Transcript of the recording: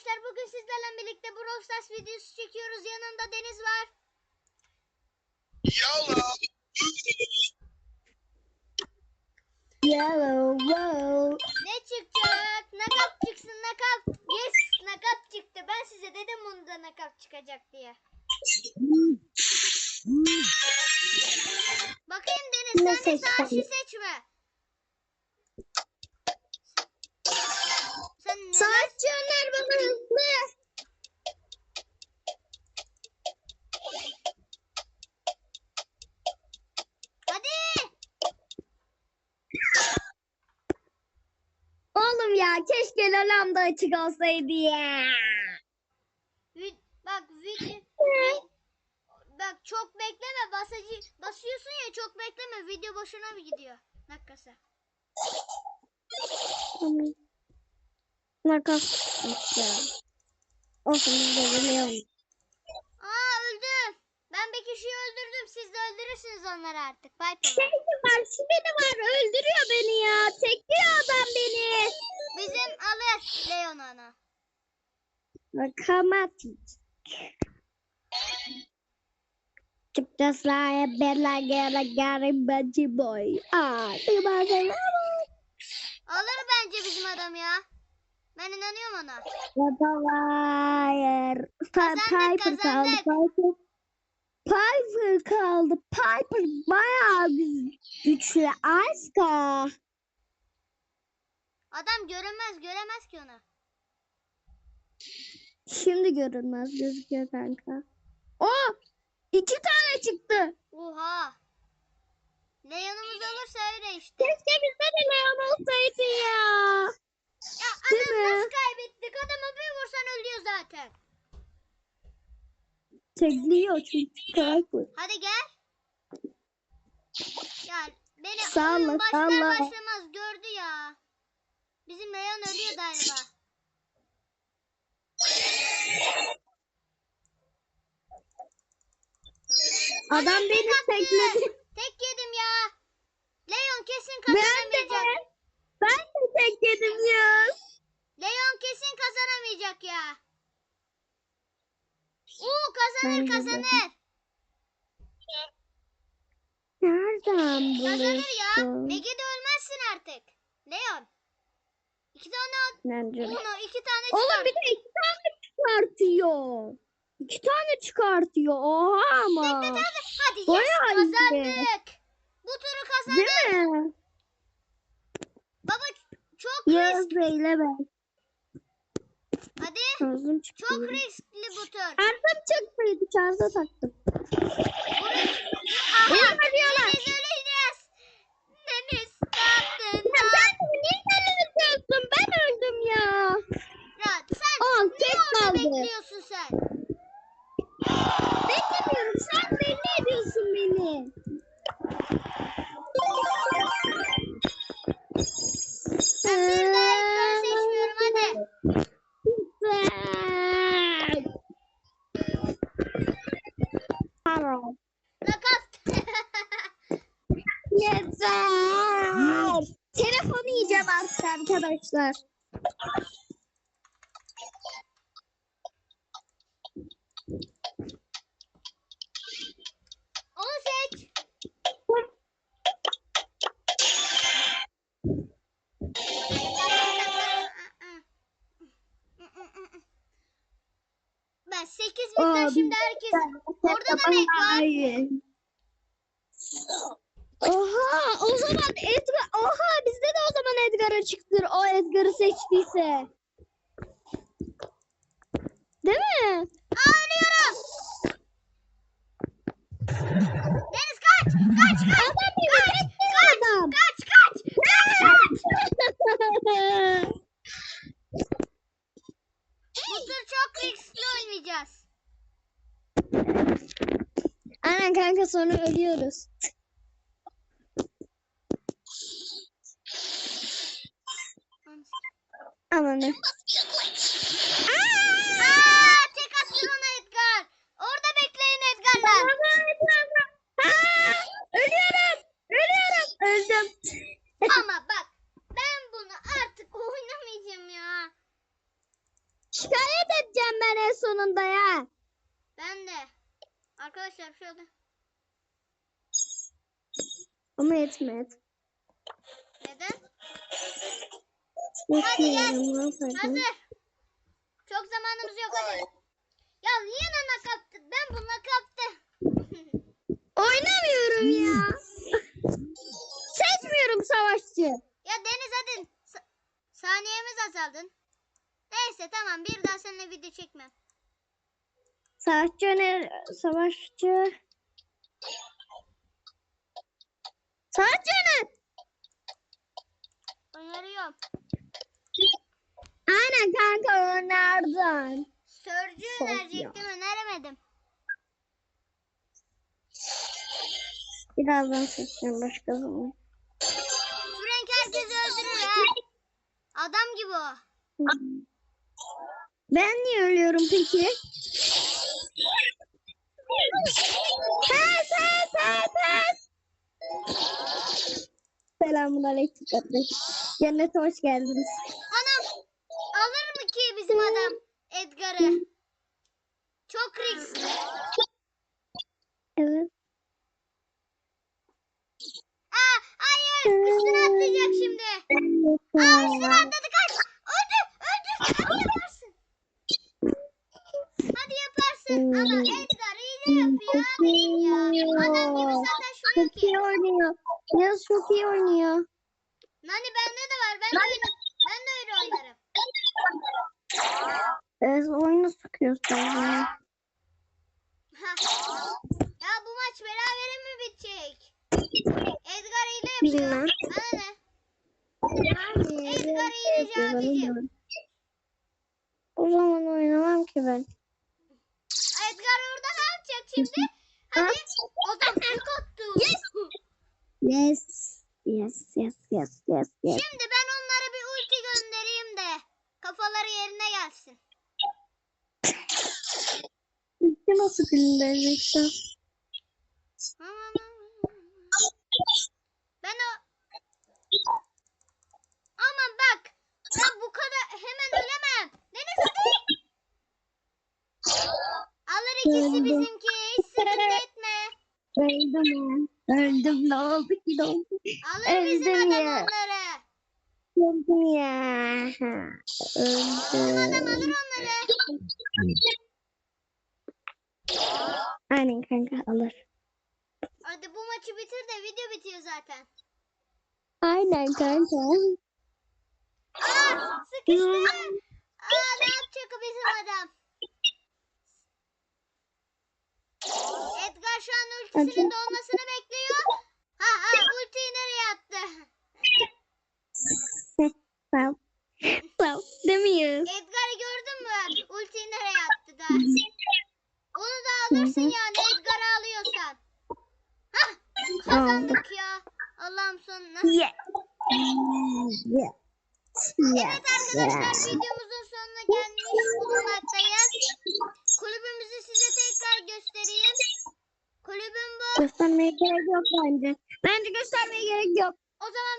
arkadaşlar bugün sizlerle birlikte Brawl Stars videosu çekiyoruz. Yanında Deniz var. Yalla. Yellow, wow. Ne çıkacak? Nakap çıksın nakap. Yes nakap çıktı. Ben size dedim bunda nakap çıkacak diye. Bakayım Deniz sen de savaşçı seçme. Savaşçı öner bana hızlı. Hadi. Oğlum ya keşke lalam da açık olsaydı ya. Bak video vi- bak çok bekleme basıcı basıyorsun ya çok bekleme video boşuna mı gidiyor? Dakikası. Nakas ya. Olsun biz de biliyorum. Aa öldü. Ben bir kişiyi öldürdüm. Siz de öldürürsünüz onları artık. Bay bay. Şey var, şimdi var öldürüyor beni ya. Tekliyor adam beni. Bizim alır Leon onu. Bakamatik. Çıktasla bella gera garibaci boy. Aa, bir bazen Alır bence bizim adam ya. Ben inanıyorum ona. Hayır. Kazandık, Piper kaldı. Piper. Piper kaldı. Piper bayağı gü- güçlü. Aska. Adam görünmez göremez ki onu. Şimdi görünmez gözüküyor kanka. O iki tane çıktı. Oha. Leon'umuz olursa öyle işte. Keşke bizde de Leon olsaydı ya. Ya Değil adam mi? nasıl kaybettik? Adamı bir vursan ölüyor zaten. Tekliyor çünkü Piper. Hadi gel. Ya beni Salla, oyun başlar salla. başlamaz gördü ya. Bizim Leon ölüyor galiba. Adam beni attı. tekledi. Tek yedim ya. Leon kesin Ben de. kazanamayacak. Ben de tek yedim ya. Leon kesin kazanamayacak ya. Oo kazanır Bence de. kazanır. Nereden ya. buluyorsun? Megi'de ölmezsin artık. Leon. İki tane Bence de. iki tane Oğlum çıkar. bir de iki tane çıkartıyor. İki tane çıkartıyor. Oha ama. Hadi. Hadi yes Bayağı iyi. kazandık. Bu turu kazandık. Değil mi? Baba çok Yaz risk. beyle ben. Hadi. Ağzım. Çok riskli tur. Şarjım çıktıydı. Şarja taktım. Beni arıyorlar. Deniz öleceğiz. Deniz Ya tatlından. sen niye kendini diyorsun? Ben öldüm ya. Ya sen Al niye orada kaldı. bekliyorsun sen? Beklemiyorum. Sen belli ediyorsun beni. Ben bir daha ekran seçmiyorum hadi. Güzel. Tamam. Nakat. Yeter. Telefonu yiyeceğim artık arkadaşlar. Onu seç. Ben 8 bitten Aa, şimdi herkes Orada da var. Hayır. Oha o zaman Edgar oha bizde de o zaman Edgar açıktır o Edgar'ı seçtiyse. Değil mi? Ağlıyorum. Deniz kaç. Kaç kaç. Adam beni bekliyor adam. Kaç kaç. Bu tur çok riskli oynayacağız. Aynen kanka sonra ölüyoruz. Aman ne? Aa, tek attın ona Edgar. Orada bekleyin Edgar'lar. Ölüyorum. Ölüyorum. Öldüm. Ama bak ben bunu artık oynamayacağım ya. Şikayet edeceğim ben en sonunda ya. Ben de. Arkadaşlar bir şey oldu. Ama etme et. Hadi gel. Hazır. Hazır. Çok zamanımız yok hadi. Ya niye nana kaptı? Ben bununla kaptım. Oynamıyorum ya. Seçmiyorum savaşçı. ya Deniz hadi. Sa- saniyemiz azaldın. Neyse tamam bir daha seninle video çekmem. Savaşçı öner savaşçı. Savaşçı öner. Öneriyorum. Aynen kanka önerdim. Sörcü önerecektim öneremedim. Birazdan seçeceğim başka zaman. Frank herkesi öldürür ha. Adam gibi o. Ben niye ölüyorum peki? Pes pes pes pes. Selamun aleyküm kardeş. Cennete hoş geldiniz. Anam ki bizim adam Edgar'ı? Çok riskli. Evet. Aa, hayır üstüne atlayacak şimdi. Aa üstüne atladı kaç. Öldür öldür. Hadi yaparsın. Hadi yaparsın. Ama Edgar iyi yapıyor abicim ya. Adam gibi sataşmıyor Çok iyi ki. oynuyor. Yaz çok iyi oynuyor. Nani bende de var. Ben de ben de öyle oynarım. Evet, oyunu sıkıyorsun ya. Bu maç berabere mi bitecek? Edgar hile yapıyor. Bilmem. Bana ne? Edgar hileci abicim. O zaman oynamam ki ben. Edgar orada ne yapacak şimdi? Hadi. Adam tek attı. Yes. Yes, yes, yes, yes, yes. Şimdi İşte nasıl göndereceksin? Ben o Aman bak. Ben bu kadar hemen ölemem. Deniz hadi. Alır ikisi Öldüm. bizimki. Hiç sıkıntı etme. Öldüm ya. Öldüm ne oldu ki ne oldu? Alır bizim Öldüm adam ya. onları. Öldüm ya. Bizim adam alır Öldüm. onları. Aynen kanka alır. Hadi bu maçı bitir de video bitiyor zaten. Aynen kanka. Aa sıkıştı. Aa ne yapacak bizim adam? Edgar şu an ultisinin dolmasını bekliyor. Ha ha ultiyi nereye attı? Sağ Sağ arkadaşlar videomuzun sonuna gelmiş bulunmaktayız. Kulübümüzü size tekrar göstereyim. Kulübüm bu. Göstermeye gerek yok bence. Bence göstermeye gerek yok. O zaman